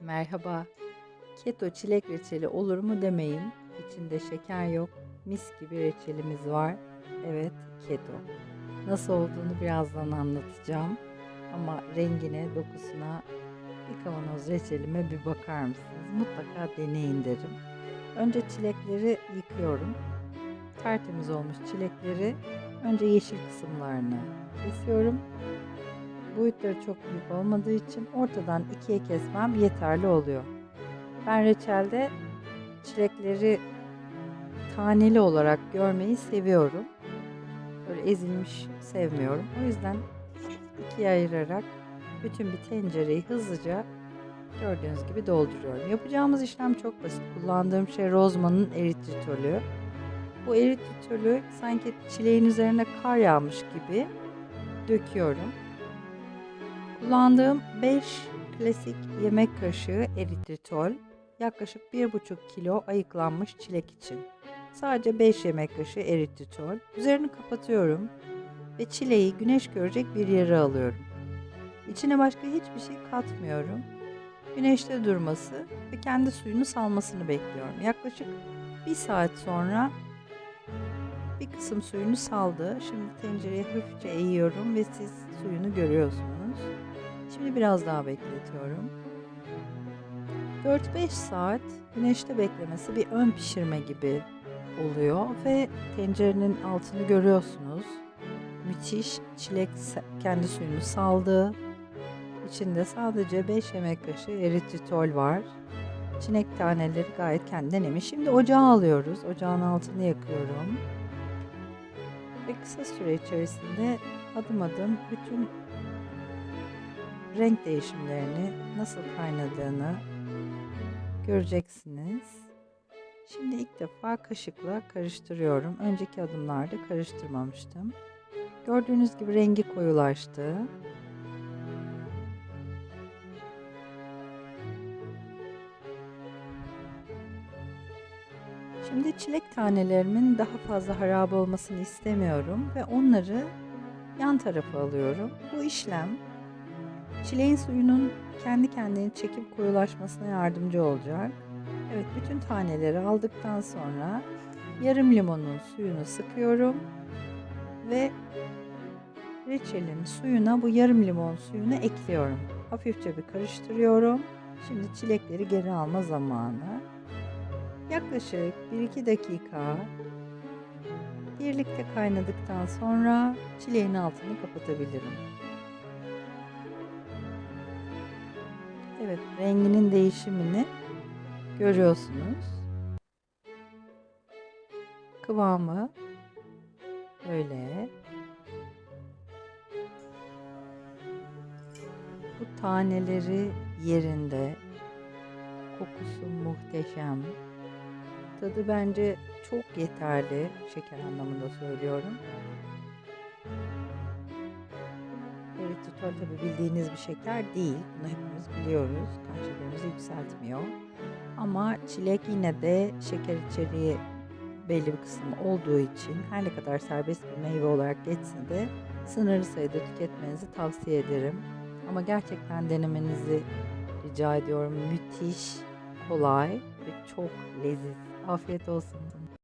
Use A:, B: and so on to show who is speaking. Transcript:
A: Merhaba. Keto çilek reçeli olur mu demeyin. İçinde şeker yok. Mis gibi reçelimiz var. Evet, keto. Nasıl olduğunu birazdan anlatacağım. Ama rengine, dokusuna bir kavanoz reçelime bir bakar mısınız? Mutlaka deneyin derim. Önce çilekleri yıkıyorum. Tertemiz olmuş çilekleri önce yeşil kısımlarını kesiyorum. Boyutları çok büyük olmadığı için ortadan ikiye kesmem yeterli oluyor. Ben reçelde çilekleri taneli olarak görmeyi seviyorum. Böyle ezilmiş sevmiyorum. O yüzden ikiye ayırarak bütün bir tencereyi hızlıca gördüğünüz gibi dolduruyorum. Yapacağımız işlem çok basit. Kullandığım şey rozmanın eritritolü. Bu eritritolü sanki çileğin üzerine kar yağmış gibi döküyorum. Kullandığım 5 klasik yemek kaşığı eritritol yaklaşık 1,5 kilo ayıklanmış çilek için. Sadece 5 yemek kaşığı eritritol. Üzerini kapatıyorum ve çileği güneş görecek bir yere alıyorum. İçine başka hiçbir şey katmıyorum. Güneşte durması ve kendi suyunu salmasını bekliyorum. Yaklaşık bir saat sonra bir kısım suyunu saldı. Şimdi tencereye hafifçe eğiyorum ve siz suyunu görüyorsunuz. Şimdi biraz daha bekletiyorum. 4-5 saat güneşte beklemesi bir ön pişirme gibi oluyor ve tencerenin altını görüyorsunuz. Müthiş çilek kendi suyunu saldı. İçinde sadece 5 yemek kaşığı eritritol var. Çilek taneleri gayet kendinden emin. Şimdi ocağa alıyoruz. Ocağın altını yakıyorum. Ve kısa süre içerisinde adım adım bütün renk değişimlerini nasıl kaynadığını göreceksiniz. Şimdi ilk defa kaşıkla karıştırıyorum. Önceki adımlarda karıştırmamıştım. Gördüğünüz gibi rengi koyulaştı. Şimdi çilek tanelerimin daha fazla harap olmasını istemiyorum ve onları yan tarafa alıyorum. Bu işlem çileğin suyunun kendi kendini çekip koyulaşmasına yardımcı olacak. Evet bütün taneleri aldıktan sonra yarım limonun suyunu sıkıyorum ve reçelin suyuna bu yarım limon suyunu ekliyorum. Hafifçe bir karıştırıyorum. Şimdi çilekleri geri alma zamanı. Yaklaşık 1-2 dakika birlikte kaynadıktan sonra çileğin altını kapatabilirim. Evet, renginin değişimini görüyorsunuz. Kıvamı böyle. Bu taneleri yerinde. Kokusu muhteşem. Tadı bence çok yeterli. Şeker anlamında söylüyorum. Eritritol tabi bildiğiniz bir şeker değil. Bunu hepimiz biliyoruz. Kan şekerimizi yükseltmiyor. Ama çilek yine de şeker içeriği belli bir kısmı olduğu için her ne kadar serbest bir meyve olarak geçse de sınırlı sayıda tüketmenizi tavsiye ederim. Ama gerçekten denemenizi rica ediyorum. Müthiş, kolay ve çok leziz. Afiyet olsun.